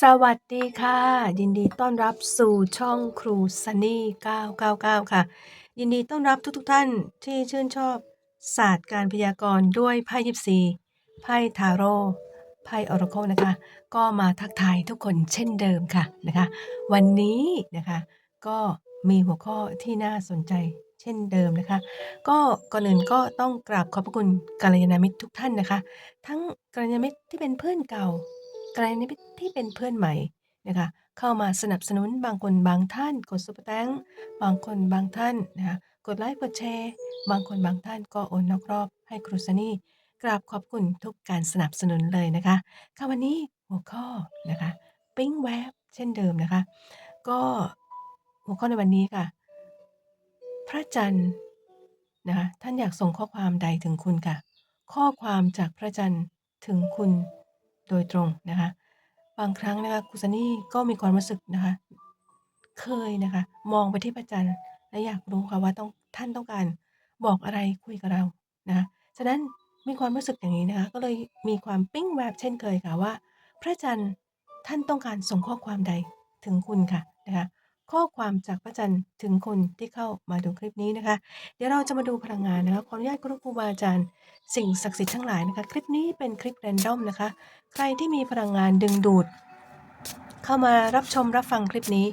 สวัสดีค่ะ ยินดีต้อนรับสู่ช่องครูซันนี่ 999 ค่ะ ยินดีต้อนรับทุกๆทท่านที่ชื่นชอบศาสตร์การพยากรณ์ด้วยไพ่ยิปซีไพ่ทาโร่ไพ่ออร์โคนะคะ ก็มาทักทายทุกคนเช่นเดิมค่ะนะคะ วันนี้นะคะก็มีหัวข้อที่น่าสนใจเช่นเดิมนะคะ ก็ก่อนอื่นก็ต้องกราบขอบพระคุณกัลยาณมิตรทุกท่านนะคะ ทั้งกัลยาณมิตรที่เป็นเพื่อนเก่า กัลยาณมิตรที่เป็นเพื่อนใหม่นะคะเข้ามาสนับสนุนบางคนบางท่านกดซุปเปอร์แตงบางคนบางท่านนะคะกดไลค์กดแชร์ บางคนบางท่านก็โอนนอกรอบให้ครูซนี่กราบขอบคุณทุกการสนับสนุนเลยนะคะค่ะวันนี้หัวข้อนะคะปิ้งแวบเช่นเดิมนะคะ ก็หัวข้อในวันนี้ค่ะ พระจันทร์นะคะท่านอยากส่งข้อความใดถึงคุณค่ะ ข้อความจากพระจันทร์ถึงคุณ โดยตรงนะคะ บางครั้งนะคะครูซันนี่ก็มีความรู้สึกนะคะ เคยนะคะ มองไปที่พระจันทร์และอยากรู้ค่ะว่าต้องท่านต้องการบอกอะไรคุยกับเรานะคะฉะนั้นมีความรู้สึกอย่างนี้นะคะ ก็เลยมีความปิ้งแวบเช่นเคยค่ะว่า พระจันทร์ท่านต้องการส่งข้อความใดถึงคุณค่ะนะคะ ข้อความจากพระจันทร์ถึงคนที่เข้ามาดูคลิปนี้นะคะ เดี๋ยวเราจะมาดูพลังงานนะคะขออนุญาตครูครูบาอาจารย์สิ่งศักดิ์สิทธิ์ทั้งหลายนะคะ คลิปนี้เป็นคลิปแรนดอมนะคะ ใครที่มีพลังงานดึงดูด เข้ามารับชมรับฟังคลิปนี้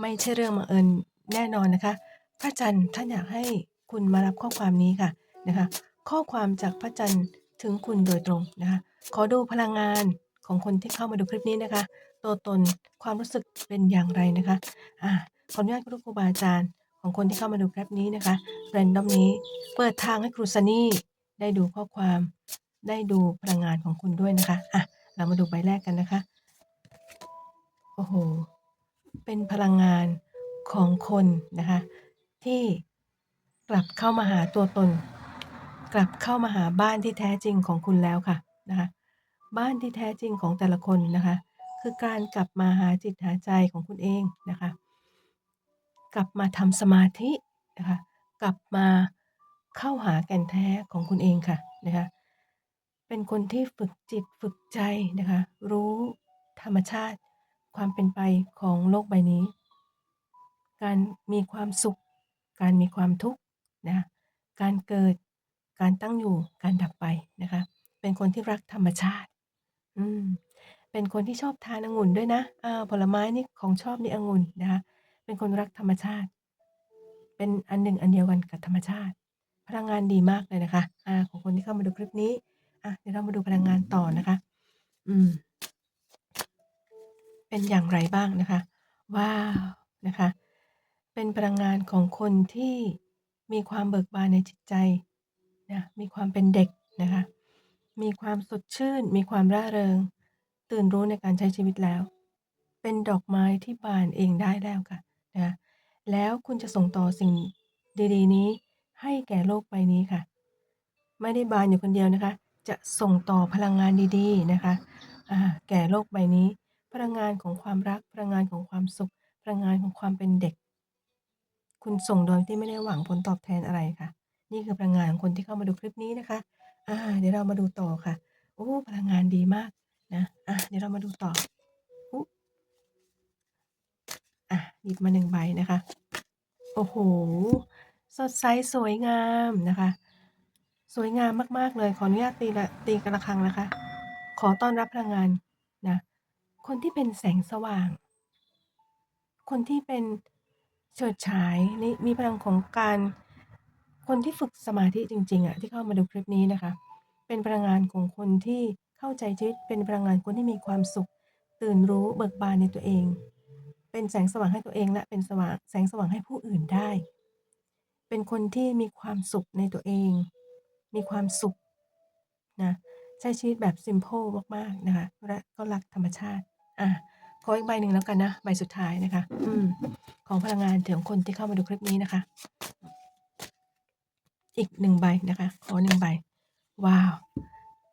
ไม่ใช่เรื่องบังเอิญแน่นอนนะคะ พระจันทร์ท่านอยากให้คุณมารับข้อความนี้ค่ะนะคะ ข้อความจากพระจันทร์ถึงคุณโดยตรงนะคะ ขอดูพลังงานของคนที่เข้ามาดูคลิปนี้นะคะ ตัวตนความรู้สึกเป็นอย่างไรนะคะอ่าขออนุญาตครูครูบาอาจารย์ของคนที่เข้ามาดูคลิปนี้นะคะแรนดอมนี้เปิดทางให้ครูซันนี่ได้ดูข้อความได้ดูพลังงานของคุณด้วยนะคะอะเรามาดูใบแรกกันนะคะโอ้โหเป็นพลังงานของคนนะคะที่กลับเข้ามาหาตัวตน กลับเข้ามาหาบ้านที่แท้จริงของคุณแล้วค่ะนะคะบ้านที่แท้จริงของแต่ละคนนะคะ คือการกลับมาหาจิตหาใจของคุณเองนะคะ กลับมาทำสมาธินะคะ กลับมาเข้าหาแก่นแท้ของคุณเองค่ะนะคะ เป็นคนที่ฝึกจิตฝึกใจนะคะ รู้ธรรมชาติความเป็นไปของโลกใบนี้ การมีความสุข การมีความทุกข์นะ การเกิด การตั้งอยู่ การดับไปนะคะ เป็นคนที่รักธรรมชาติ อืม เป็นคนที่ชอบทานองุ่นด้วยนะอ่าผลไม้นี่ของชอบนี่องุ่นนะคะเป็นคนรักธรรมชาติ เป็นอันหนึ่งอันเดียวกันกับธรรมชาติ พลังงานดีมากเลยนะคะอ่าของคนที่เข้ามาดูคลิปนี้อะเดี๋ยวเรามาดูพลังงานต่อนะคะ อืม เป็นอย่างไรบ้างนะคะว้าวนะคะ เป็นพลังงานของคนที่มีความเบิกบานในจิตใจนะมีความเป็นเด็กนะคะ มีความสดชื่น มีความร่าเริง ตื่นรู้ในการใช้ชีวิตแล้ว เป็นดอกไม้ที่บานเองได้แล้วค่ะนะแล้วคุณจะส่งต่อสิ่งดีๆ นี้ให้แก่โลกใบนี้ค่ะ ไม่ได้บานอยู่คนเดียวนะคะ จะส่งต่อพลังงานดีๆนะคะแก่โลกใบนี้ พลังงานของความรักพลังงานของความสุข พลังงานของความเป็นเด็ก คุณส่งโดยที่ไม่ได้หวังผลตอบแทนอะไรค่ะ นี่คือพลังงานของคนที่เข้ามาดูคลิปนี้นะคะ อ่า เดี๋ยวเรามาดูต่อค่ะ โอ้พลังงานดีมาก นะ อะ เดี๋ยวเรามาดูต่ออุ๊อะ หยิบมาหนึ่งใบนะคะ โอ้โห สดใสสวยงามนะคะ สวยงามมาก ๆ เลย ขออนุญาตตีละตีกระฆังนะคะ ขอต้อนรับพลังงานนะ คนที่เป็นแสงสว่าง คนที่เป็นเฉิดฉายนี่มีพลังของการคนที่ฝึกสมาธิจริง ๆอะที่เข้ามาดูคลิปนี้นะคะ เป็นพลังงานของคนที่ เข้าใจชีวิตเป็นพลังงานคนที่มีความสุข ตื่นรู้เบิกบานในตัวเอง เป็นแสงสว่างให้ตัวเองและเป็นสว่างแสงสว่างให้ผู้อื่นได้ เป็นคนที่มีความสุขในตัวเอง มีความสุขนะใช้ชีวิตแบบ simple มากๆนะคะและก็รักธรรมชาติอะขออีกใบหนึ่งแล้วกันนะใบสุดท้ายนะคะ อืมของพลังงานถึงคนที่เข้ามาดูคลิปนี้นะคะ อีกหนึ่งใบนะคะ ขอหนึ่งใบ ว้าว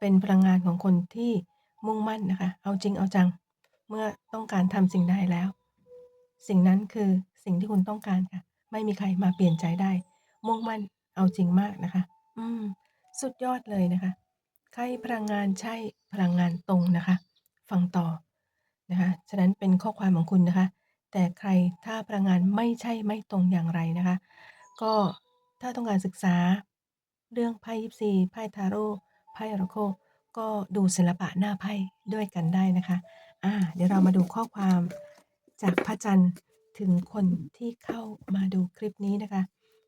เป็นพลังงานของคนที่มุ่งมั่นนะคะ เอาจริงเอาจัง เมื่อต้องการทำสิ่งใดแล้ว สิ่งนั้นคือสิ่งที่คุณต้องการค่ะ ไม่มีใครมาเปลี่ยนใจได้ มุ่งมั่นเอาจริงมากนะคะ อืม สุดยอดเลยนะคะ ใครพลังงานใช่พลังงานตรงนะคะ ฟังต่อนะคะ ฉะนั้นเป็นข้อความของคุณนะคะ แต่ใครถ้าพลังงานไม่ใช่ไม่ตรงอย่างไรนะคะ ก็ถ้าต้องการศึกษา เรื่องไพ่ยิปซีไพ่ทาโร่ ไพ่อราโคก็ดูศิลปะหน้าไพ่ด้วยกันได้นะคะอ่าเดี๋ยวเรามาดูข้อความจากพระจันทร์ถึงคนที่เข้ามาดูคลิปนี้นะคะ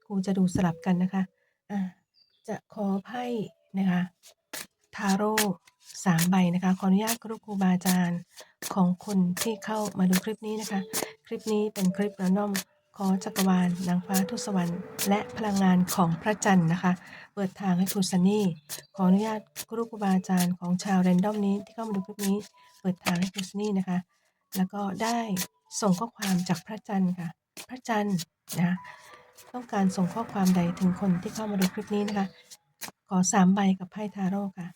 ครูจะดูสลับกันนะคะอ่าจะขอไพ่นะคะทาโร่สามใบนะคะ ขออนุญาตครูครูบาอาจารย์ของคนที่เข้ามาดูคลิปนี้นะคะ คลิปนี้เป็นคลิประนอม ขอจักรวาลนางฟ้าทุสวรรค์และพลังงานของพระจันทร์นะคะ เปิดทางให้คุณซันนี่ ขออนุญาตครูครูบาอาจารย์ของชาวแรนดอมนี้ที่เข้ามาดูคลิปนี้ เปิดทางให้คุณซันนี่นะคะ แล้วก็ได้ส่งข้อความจากพระจันทร์ค่ะ พระจันทร์นะต้องการส่งข้อความใดถึงคนที่เข้ามาดูคลิปนี้นะคะ ขอสามใบกับไพ่ทาโร่ค่ะ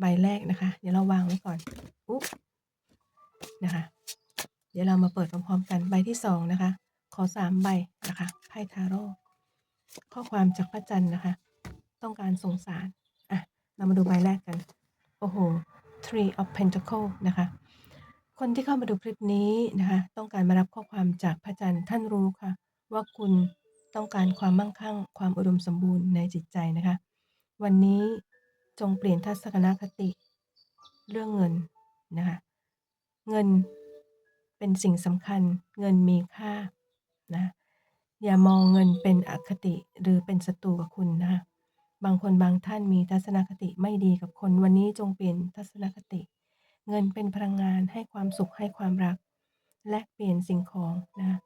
ใบแรกนะคะ เดี๋ยวเราวางไว้ก่อนอุ๊บนะคะ เดี๋ยวเรามาเปิดพร้อมๆกันใบที่สองนะคะ ขอสามใบนะคะไพ่ทาโร่ข้อความจากพระจันทร์นะคะ ต้องการส่งสารอะเรามาดูใบแรกกัน โอ้โห Three of Pentacle นะคะ คนที่เข้ามาดูคลิปนี้นะคะ ต้องการมารับข้อความจากพระจันทร์ท่านรู้ค่ะ ว่าคุณต้องการความมั่งคั่ง ความอุดมสมบูรณ์ในจิตใจนะคะ วันนี้จงเปลี่ยนทัศนคติ เรื่องเงินนะคะ เงินเป็นสิ่งสำคัญ เงินมีค่า นะอย่ามองเงินเป็นอคติหรือเป็นศัตรูกับคุณนะคะบางคนบางท่านมีทัศนคติไม่ดีกับคน วันนี้จงเปลี่ยนทัศนคติ เงินเป็นพลังงานให้ความสุขให้ความรัก และเปลี่ยนสิ่งของนะ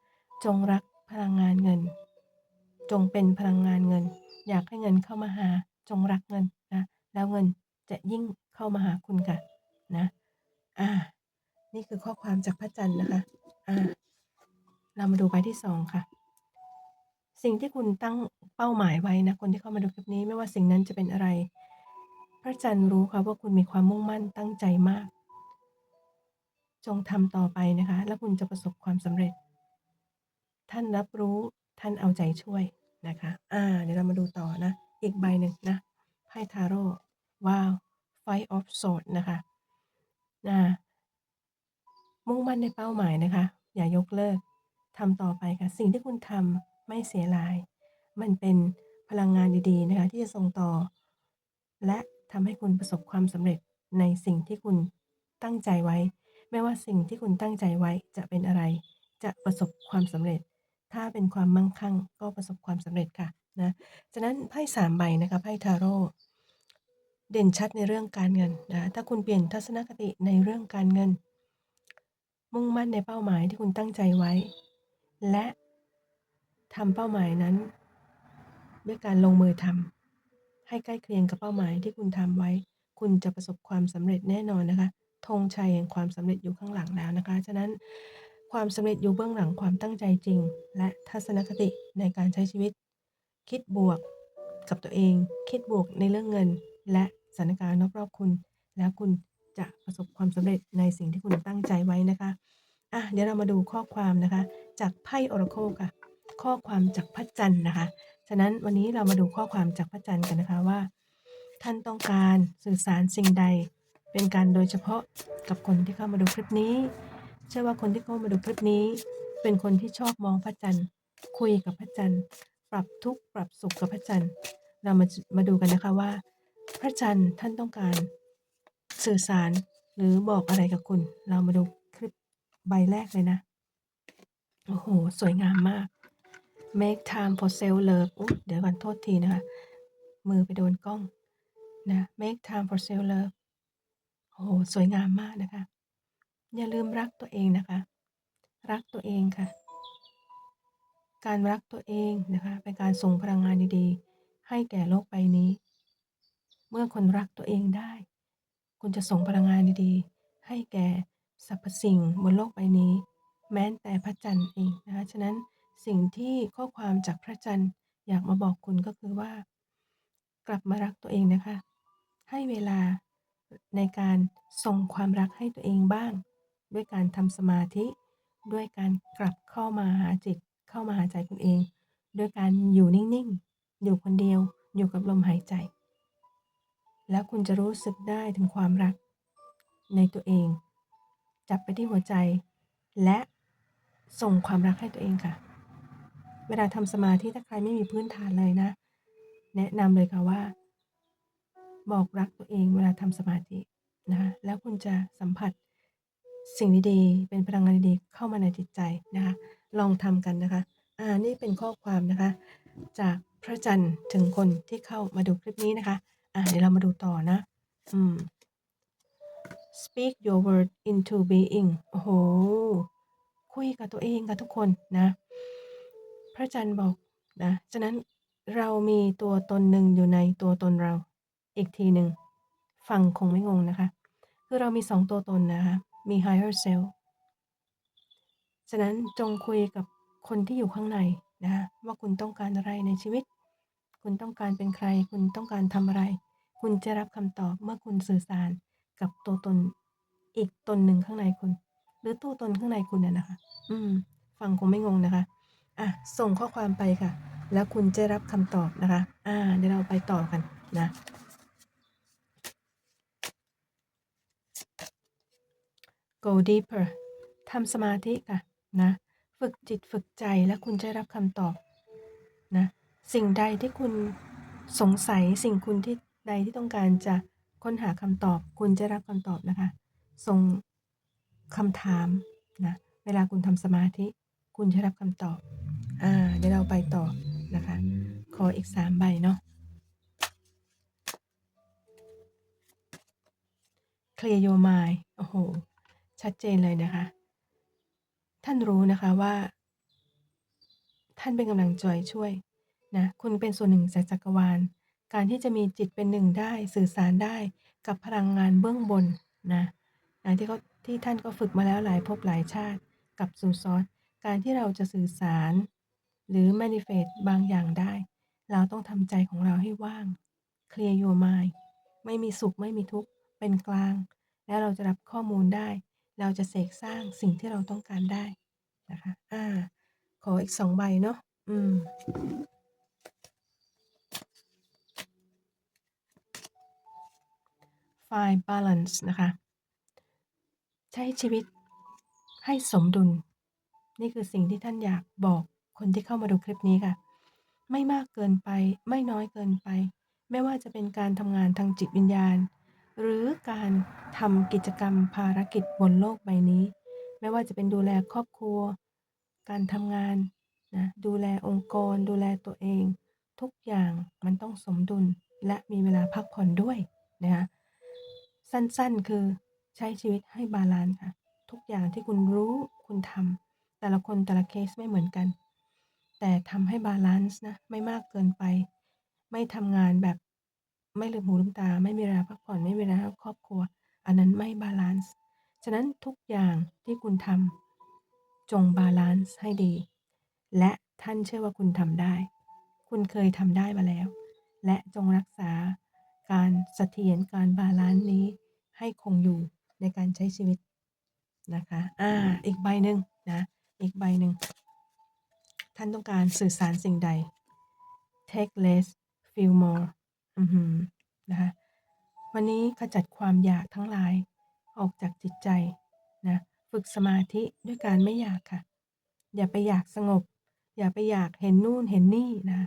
จงรักพลังงานเงิน จงเป็นพลังงานเงิน อยากให้เงินเข้ามาหา จงรักเงินนะแล้วเงินจะยิ่งเข้ามาหาคุณค่ะนะอ่านี่คือข้อความจากพระจันทร์นะคะอ่า เรามาดูใบที่สองค่ะ สิ่งที่คุณตั้งเป้าหมายไว้นะ คนที่เข้ามาดูคลิปนี้ไม่ว่าสิ่งนั้นจะเป็นอะไร พระจันทร์รู้ค่ะว่าคุณมีความมุ่งมั่นตั้งใจมาก จงทำต่อไปนะคะ แล้วคุณจะประสบความสำเร็จ ท่านรับรู้ท่านเอาใจช่วยนะคะ อ่า เดี๋ยวเรามาดูต่อนะ อีกใบหนึ่งนะ ไพ่ทาโร่ว้าว Five of Swords นะคะนะมุ่งมั่นในเป้าหมายนะคะ อย่ายกเลิก ทำต่อไปค่ะสิ่งที่คุณทำไม่เสียราย มันเป็นพลังงานดีๆนะคะที่จะส่งต่อ และทำให้คุณประสบความสำเร็จในสิ่งที่คุณตั้งใจไว้ ไม่ว่าสิ่งที่คุณตั้งใจไว้จะเป็นอะไร จะประสบความสำเร็จ ถ้าเป็นความมั่งคั่งก็ประสบความสำเร็จค่ะนะฉะนั้นไพ่สามใบนะคะไพ่ทาโร่เด่นชัดในเรื่องการเงินนะถ้าคุณเปลี่ยนทัศนคติในเรื่องการเงิน มุ่งมั่นในเป้าหมายที่คุณตั้งใจไว้ และทำเป้าหมายนั้น ด้วยการลงมือทำให้ใกล้เคียงกับเป้าหมายที่คุณทำไว้ คุณจะประสบความสำเร็จแน่นอนนะคะธงชัยแห่งความสำเร็จอยู่ข้างหลังแล้วนะคะ ฉะนั้นความสำเร็จอยู่เบื้องหลังความตั้งใจจริง และทัศนคติในการใช้ชีวิต คิดบวกกับตัวเอง คิดบวกในเรื่องเงิน และสถานการณ์รอบๆคุณ แล้วคุณจะประสบความสำเร็จในสิ่งที่คุณตั้งใจไว้นะคะอะเดี๋ยวเรามาดูข้อความนะคะ จากไพ่ออราโคค่ะ ข้อความจากพระจันทร์นะคะ ฉะนั้นวันนี้เรามาดูข้อความจากพระจันทร์กันนะคะว่า ท่านต้องการสื่อสารสิ่งใด เป็นการโดยเฉพาะกับคนที่เข้ามาดูคลิปนี้ เชื่อว่าคนที่เข้ามาดูคลิปนี้ เป็นคนที่ชอบมองพระจันทร์ คุยกับพระจันทร์ ปรับทุกข์ปรับสุขกับพระจันทร์ เรามามาดูกันนะคะว่า พระจันทร์ท่านต้องการสื่อสารหรือบอกอะไรกับคุณ เรามาดูคลิปใบแรกเลยนะ โอ้โห สวยงามมาก make time for self love อุ๊ยเดี๋ยวก่อนโทษทีนะคะ มือไปโดนกล้องนะ make time for self love โอ้โห สวยงามมากนะคะ อย่าลืมรักตัวเองนะคะ รักตัวเองค่ะ การรักตัวเองนะคะ เป็นการส่งพลังงานดีๆ ให้แก่โลกใบนี้ เมื่อคนรักตัวเองได้ คุณจะส่งพลังงานดีๆ ให้แก่สรรพสิ่งบนโลกใบนี้ แม้แต่พระจันทร์เองนะคะฉะนั้นสิ่งที่ข้อความจากพระจันทร์อยากมาบอกคุณก็คือว่า กลับมารักตัวเองนะคะ ให้เวลาในการส่งความรักให้ตัวเองบ้าง ด้วยการทำสมาธิ ด้วยการกลับเข้ามาหาจิต เข้ามาหาใจคุณเอง ด้วยการอยู่นิ่งๆ อยู่คนเดียว อยู่กับลมหายใจ แล้วคุณจะรู้สึกได้ถึงความรักในตัวเอง จับไปที่หัวใจและ ส่งความรักให้ตัวเองค่ะ เวลาทำสมาธิถ้าใครไม่มีพื้นฐานเลยนะ แนะนำเลยค่ะว่า บอกรักตัวเองเวลาทำสมาธินะคะแล้วคุณจะสัมผัสสิ่งดีๆ เป็นพลังงานดีๆเข้ามาในจิตใจนะคะ ลองทำกันนะคะ อ่า นี่เป็นข้อความนะคะ จากพระจันทร์ถึงคนที่เข้ามาดูคลิปนี้นะคะ อ่า เดี๋ยวเรามาดูต่อนะ อืม speak your word into being โอ้โห คุยกับตัวเองกับทุกคนนะ พระจันทร์บอกนะฉะนั้นเรามีตัวตนหนึ่งอยู่ในตัวตนเรา อีกทีหนึ่งฟังคงไม่งงนะคะ คือเรามีสองตัวตนนะคะ มี higher self ฉะนั้นจงคุยกับคนที่อยู่ข้างในนะว่าคุณต้องการอะไรในชีวิต คุณต้องการเป็นใคร คุณต้องการทำอะไร คุณจะรับคำตอบเมื่อคุณสื่อสารกับตัวตนอีกตนหนึ่งข้างในคุณ รือตัวตนข้างในคุณน่ะนะคะ อืม ฟังคงไม่งงนะคะ อะ ส่งข้อความไปค่ะ แล้วคุณจะรับคำตอบนะคะ อ่า เดี๋ยวเราไปต่อกันนะ go deeper ทำสมาธิค่ะนะ ฝึกจิตฝึกใจแล้วคุณจะรับคำตอบนะ สิ่งใดที่คุณสงสัยสิ่งคุณที่ใดที่ต้องการจะค้นหาคำตอบ คุณจะรับคำตอบนะคะ ส่ง คำถามนะเวลาคุณทำสมาธิ คุณจะรับคำตอบ อ่า เดี๋ยวเราไปต่อนะคะ ขออีกสามใบเนาะ clear your mind โอ้โห ชัดเจนเลยนะคะ ท่านรู้นะคะว่า ท่านเป็นกำลังจอยช่วยนะ คุณเป็นส่วนหนึ่งจากจักรวาล การที่จะมีจิตเป็นหนึ่งได้สื่อสารได้กับพลังงานเบื้องบนนะอย่างที่เขา ที่ท่านก็ฝึกมาแล้วหลายภพหลายชาติกับซูซอสการที่เราจะสื่อสาร หรือ manifest บางอย่างได้ เราต้องทำใจของเราให้ว่าง clear your mind ไม่มีสุขไม่มีทุกข์ เป็นกลาง แล้วเราจะรับข้อมูลได้ เราจะเสกสร้างสิ่งที่เราต้องการได้นะคะอ่า ขออีกสองใบเนาะอืม find balance นะคะ ใช้ชีวิตให้สมดุล นี่คือสิ่งที่ท่านอยากบอกคนที่เข้ามาดูคลิปนี้ค่ะ ไม่มากเกินไปไม่น้อยเกินไป ไม่ว่าจะเป็นการทำงานทางจิตวิญญาณ หรือการทำกิจกรรมภารกิจบนโลกใบนี้ ไม่ว่าจะเป็นดูแลครอบครัว การทำงานนะดูแลองค์กร ดูแลตัวเอง ทุกอย่างมันต้องสมดุลและมีเวลาพักผ่อนด้วยนะคะสั้นๆคือ ใช้ชีวิตให้บาลานซ์ค่ะ ทุกอย่างที่คุณรู้คุณทำแต่ละคนแต่ละเคสไม่เหมือนกัน แต่ทำให้บาลานซ์นะ ไม่มากเกินไป ไม่ทำงานแบบไม่ลืมหูลืมตา ไม่มีเวลาพักผ่อนไม่มีเวลาครอบครัว อันนั้นไม่บาลานซ์ฉะนั้นทุกอย่างที่คุณทำจงบาลานซ์ให้ดี และท่านเชื่อว่าคุณทำได้ คุณเคยทำได้มาแล้ว และจงรักษาการเสถียรการบาลานซ์นี้ให้คงอยู่ ในการใช้ชีวิตนะคะ อ่า อีกใบหนึ่งนะ อีกใบหนึ่ง ท่านต้องการสื่อสารสิ่งใด take less feel more อือหือนะคะ วันนี้ขจัดความอยากทั้งหลายออกจากจิตใจนะ ฝึกสมาธิด้วยการไม่อยากค่ะ อย่าไปอยากสงบ อย่าไปอยากเห็นนู่นเห็นนี่นะ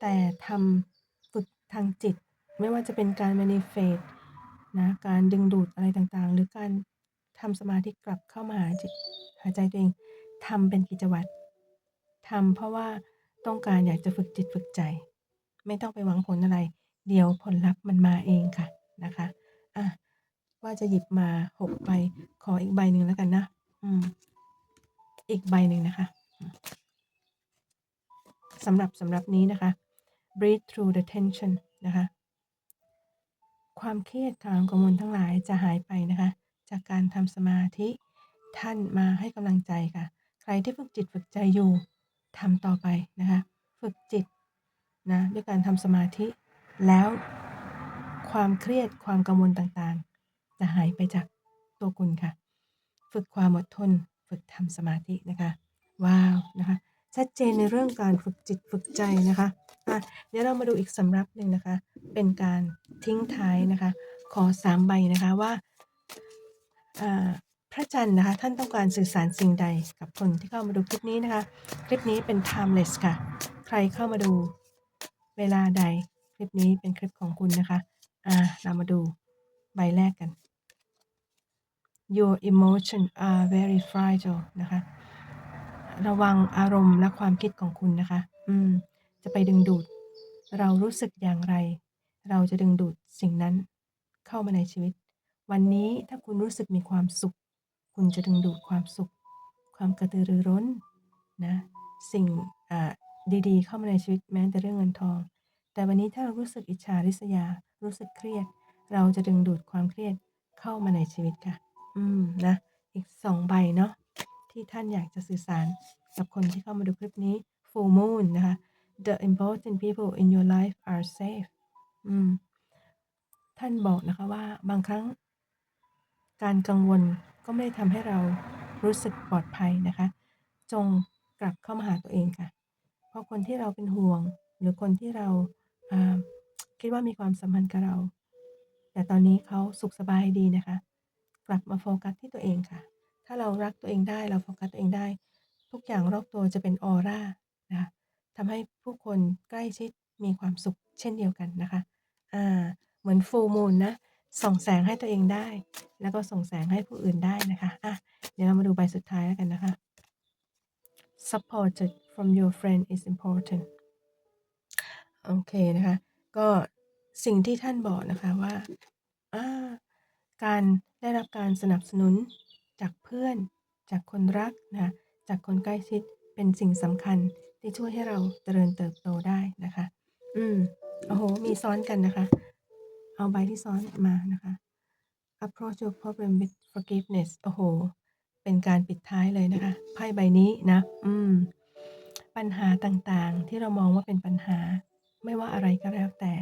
แต่ทำฝึกทางจิต ไม่ว่าจะเป็นการ manifest นะการดึงดูดอะไรต่างๆ หรือการทำสมาธิกลับเข้ามาหาจิตหาใจตัวเองทำเป็นกิจวัตรทำเพราะว่าต้องการอยากจะฝึกจิตฝึกใจ ไม่ต้องไปหวังผลอะไร เดี๋ยวผลลัพธ์มันมาเองค่ะนะคะอะว่าจะหยิบมาหกใบขออีกใบหนึ่งแล้วกันนะอืมอีกใบหนึ่งนะคะสำหรับสำหรับนี้นะคะ breathe through the tension นะคะ ความเครียดความกังวลทั้งหลายจะหายไปนะคะ จากการทำสมาธิท่านมาให้กำลังใจค่ะ ใครที่ฝึกจิตฝึกใจอยู่ทำต่อไปนะคะ ฝึกจิตนะด้วยการทำสมาธิ แล้วความเครียดความกังวลต่างๆ จะหายไปจากตัวคุณค่ะ ฝึกความอดทน ฝึกทำสมาธินะคะ ว้าวนะคะ ชัดเจนในเรื่องการฝึกจิตฝึกใจนะคะอะเดี๋ยวเรามาดูอีกสำรับหนึ่งนะคะ เป็นการทิ้งท้ายนะคะ ขอสามใบนะคะว่าพพระจันทร์นะคะ ท่านต้องการสื่อสารสิ่งใดกับคนที่เข้ามาดูคลิปนี้นะคะ คลิปนี้เป็น timeless ค่ะ ใครเข้ามาดูเวลาใดคลิปนี้เป็นคลิปของคุณนะคะอ่าเรามาดูใบแรกกัน Your emotion are very fragile นะคะ ระวังอารมณ์และความคิดของคุณนะคะ อืม จะไปดึงดูด เรารู้สึกอย่างไร เราจะดึงดูดสิ่งนั้นเข้ามาในชีวิต วันนี้ถ้าคุณรู้สึกมีความสุข คุณจะดึงดูดความสุข ความกระตือรือร้นนะ สิ่งอ่าดีๆ เข้ามาในชีวิตแม้แต่เรื่องเงินทอง แต่วันนี้ถ้าเรารู้สึกอิจฉาริษยา รู้สึกเครียด เราจะดึงดูดความเครียดเข้ามาในชีวิตค่ะ อืมนะ อีกสองใบเนาะ ที่ท่านอยากจะสื่อสารกับคนที่เข้ามาดูคลิปนี้ full moon นะคะ the important people in your life are safe อืมท่านบอกนะคะว่าบางครั้ง การกังวลก็ไม่ได้ทำให้เรารู้สึกปลอดภัยนะคะ จงกลับเข้ามาหาตัวเองค่ะ เพราะคนที่เราเป็นห่วง หรือคนที่เราอ่าคิดว่ามีความสัมพันธ์กับเรา แต่ตอนนี้เขาสุขสบายดีนะคะ กลับมาโฟกัสที่ตัวเองค่ะ ถ้าเรารักตัวเองได้เราโฟกัสตัวเองได้ ทุกอย่างรอบตัวจะเป็นออร่านะคะทำให้ผู้คนใกล้ชิดมีความสุขเช่นเดียวกันนะคะอ่าเหมือนฟูมูลนะส่องแสงให้ตัวเองได้ แล้วก็ส่งแสงให้ผู้อื่นได้นะคะอะเดี๋ยวเรามาดูใบสุดท้ายแล้วกันนะคะ supported from your friend is important โอเคนะคะ ก็สิ่งที่ท่านบอกนะคะว่าอ่าการได้รับการสนับสนุน จากเพื่อน จากคนรักนะคะจากคนใกล้ชิดเป็นสิ่งสำคัญที่ช่วยให้เราเจริญเติบโตได้นะคะ อืมโอ้โห มีซ้อนกันนะคะ เอาใบที่ซ้อนมานะคะ approach your problem with forgiveness โอ้โห เป็นการปิดท้ายเลยนะคะ ไพ่ใบนี้นะ อืม ปัญหาต่างๆ ที่เรามองว่าเป็นปัญหา ไม่ว่าอะไรก็แล้วแต่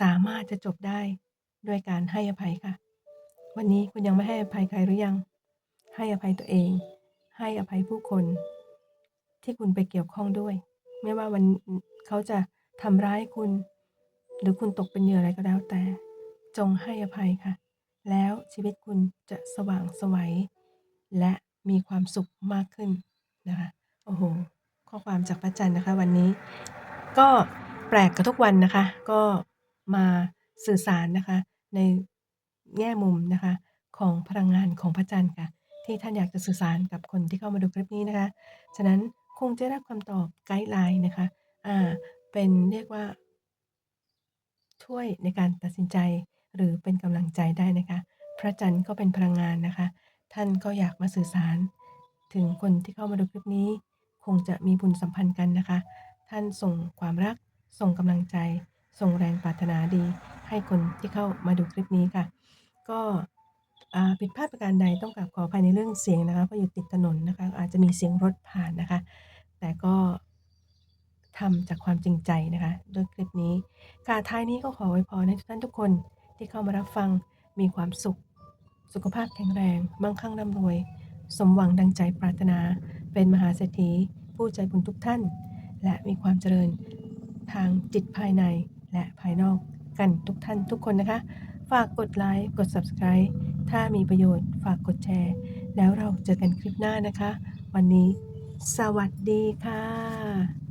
สามารถจะจบได้ด้วยการให้อภัยค่ะ วันนี้คุณยังไม่ให้อภัยใครหรือยัง ให้อภัยตัวเอง ให้อภัยผู้คน ที่คุณไปเกี่ยวข้องด้วย ไม่ว่าวันเขาจะทำร้ายคุณ หรือคุณตกเป็นเหยื่ออะไรก็แล้วแต่ จงให้อภัยค่ะ แล้วชีวิตคุณจะสว่างไสวัย และมีความสุขมากขึ้นนะคะโอ้โห ข้อความจากพระจันทร์นะคะ วันนี้ ก็แปลกกับทุกวันนะคะ ก็มาสื่อสารนะคะ ใน แง่มุมนะคะ ของพลังงานของพระจันทร์ค่ะ ที่ท่านอยากจะสื่อสารกับคนที่เข้ามาดูคลิปนี้นะคะ ฉะนั้นคงจะได้รับคำตอบไกด์ไลน์นะคะ อ่า เป็นเรียกว่า ช่วยในการตัดสินใจ หรือเป็นกำลังใจได้นะคะ พระจันทร์ก็เป็นพลังงานนะคะ ท่านก็อยากมาสื่อสาร ถึงคนที่เข้ามาดูคลิปนี้ คงจะมีบุญสัมพันธ์กันนะคะ ท่านส่งความรัก ส่งกำลังใจ ส่งแรงปรารถนาดี ให้คนที่เข้ามาดูคลิปนี้ค่ะ ก็ผิดพลาดประการใดต้องกราบขออภัยในเรื่องเสียงนะคะเพราะอยู่ติดถนนนะคะ อาจจะมีเสียงรถผ่านนะคะ แต่ก็ทำจากความจริงใจนะคะด้วยคลิปนี้ค่ะท้ายนี้ก็ขอไว้พรให้ทุกท่านทุกคนที่เข้ามารับฟังมีความสุข สุขภาพแข็งแรงมั่งคั่งร่ำรวย สมหวังดังใจปรารถนา เป็นมหาเศรษฐีผู้ใจบุญทุกท่าน และมีความเจริญทางจิตภายในและภายนอกกันทุกท่านทุกคนนะคะ ฝากกดไลค์ กด subscribe ถ้ามีประโยชน์ฝากกดแชร์ แล้วเราเจอกันคลิปหน้านะคะ วันนี้ สวัสดีค่ะ